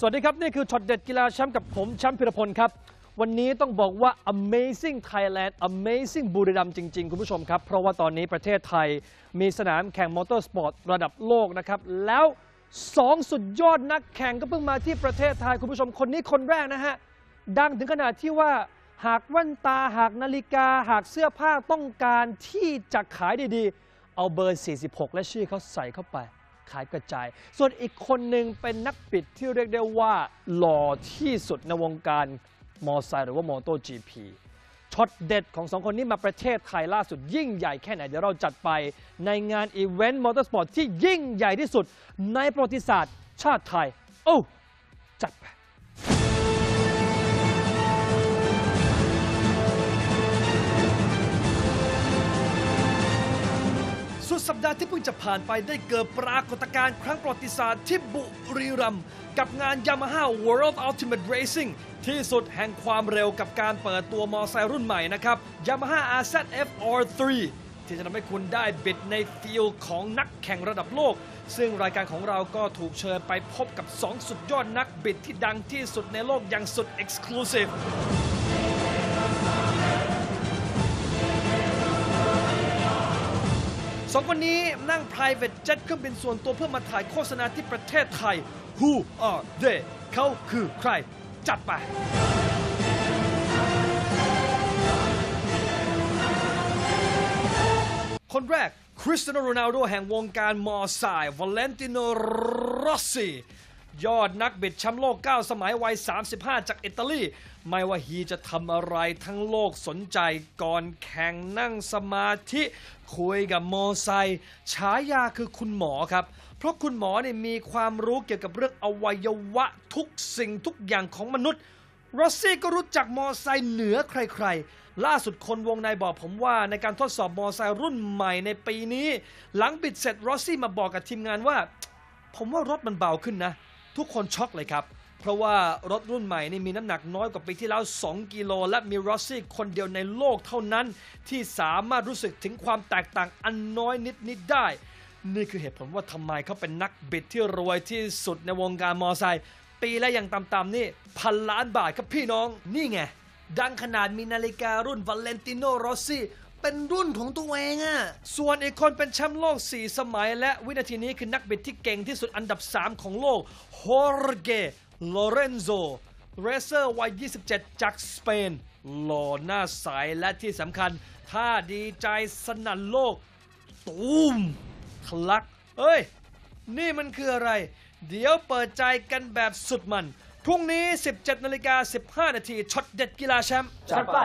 สวัสดีครับ นี่คือช็อตเด็ดกีฬาแชมป์กับผมแชมป์พิรพลครับ วันนี้ต้องบอกว่า Amazing Thailand Amazing บุรีรัมย์จริง ๆ คุณผู้ชมครับ เพราะว่าตอนนี้ประเทศไทยมีสนามแข่งมอเตอร์สปอร์ตระดับโลกนะครับ แล้ว 2 สุดยอดนักแข่งก็เพิ่งมาที่ประเทศไทย คุณผู้ชมคนนี้คนแรกนะฮะ ดังถึงขนาดที่ว่าหากแว่นตาหากนาฬิกา หากเสื้อผ้าต้องการที่จะขายดีๆ เอาเบอร์ 46 และชื่อเขาใส่เข้าไป ขายกระจาย ส่วนอีกคนหนึ่งเป็นนักปิดที่เรียกได้ว่าหล่อที่สุดในวงการมอไซค์หรือว่ามอเตอร์จีพีช็อตเด็ดของสองคนนี้มาประเทศไทยล่าสุดยิ่งใหญ่แค่ไหน เดี๋ยวเราจัดไปในงานอีเวนต์มอเตอร์สปอร์ตที่ยิ่งใหญ่ที่สุดในประวัติศาสตร์ชาติไทย โอ้ จัดไป ดสัปดาห์ที่เพิ่งจะผ่านไปได้เกิดปรากฏการณ์ครั้งประวัติศาสตร์ที่บุรีรัมย์กับงาน Yamaha World Ultimate Racing ที่สุดแห่งความเร็วกับการเปิดตัวมอไซค์รุ่นใหม่นะครับ Yamaha RZF R3 ที่จะทำให้คุณได้บิดในฟิลของนักแข่งระดับโลก ซึ่งรายการของเราก็ถูกเชิญไปพบกับ 2 สุดยอดนักบิดที่ดังที่สุดในโลกอย่างสุด Exclusive สองคนนี้นั่ง private jet เครื่องบินส่วนตัวเพื่อมาถ่ายโฆษณาที่ประเทศไทย Who are they เขาคือใคร จัดไป คนแรกคริสเตียโนโรนัลโดแห่งวงการมอไซค์วาเลนติโนรอสซี ยอดนักบิดแชมป์โลก 9 สมัยวัย 35 จากอิตาลี ไม่ว่าฮีจะทำอะไรทั้งโลกสนใจก่อนแข่งนั่งสมาธิ คุยกับมอไซฉายาคือคุณหมอครับ เพราะคุณหมอเนี่ยมีความรู้เกี่ยวกับเรื่องอวัยวะทุกสิ่งทุกอย่างของมนุษย์รอสซี่ก็รู้จักมอไซค์เหนือใครๆ ล่าสุดคนวงในบอกผมว่าในการทดสอบมอไซค์รุ่นใหม่ในปีนี้ หลังบิดเสร็จรอสซี่มาบอกกับทีมงานว่า ผมว่ารถมันเบาขึ้นนะ ทุกคนช็อกเลยครับ เพราะว่ารถรุ่นใหม่นี่มีน้ำหนักน้อยกว่าปีที่แล้ว 2 กิโล และมีรอสซี่คนเดียวในโลกเท่านั้น ที่สามารถรู้สึกถึงความแตกต่างอันน้อยนิดๆได้ นี่คือเหตุผลว่าทำไมเขาเป็นนักบิดที่รวยที่สุดในวงการมอไซค์ปีละอย่างต่ำๆนี่พันล้านบาทครับพี่น้องนี่ไงดังขนาดมีนาฬิการุ่นวาเลนติโนโรซี่ เป็นรุ่นของตัวเองอะส่วนอีกคนเป็นแชมป์โลก 4 สมัย และวินาทีนี้คือนักบิดที่เก่งที่สุดอันดับ 3 ของโลกโฮร์เกโลเรนโซเรเซอร์วัย 27 จากสเปนหล่อหน้าใสและที่สำคัญ ถ้าดีใจสนั่นโลก ตูมทะลัก เอ้ย นี่มันคืออะไร เดี๋ยวเปิดใจกันแบบสุดมัน พรุ่งนี้ 17นาฬิกา15 นาทีช็อตเด็ดกีฬาแชมป์จัดไป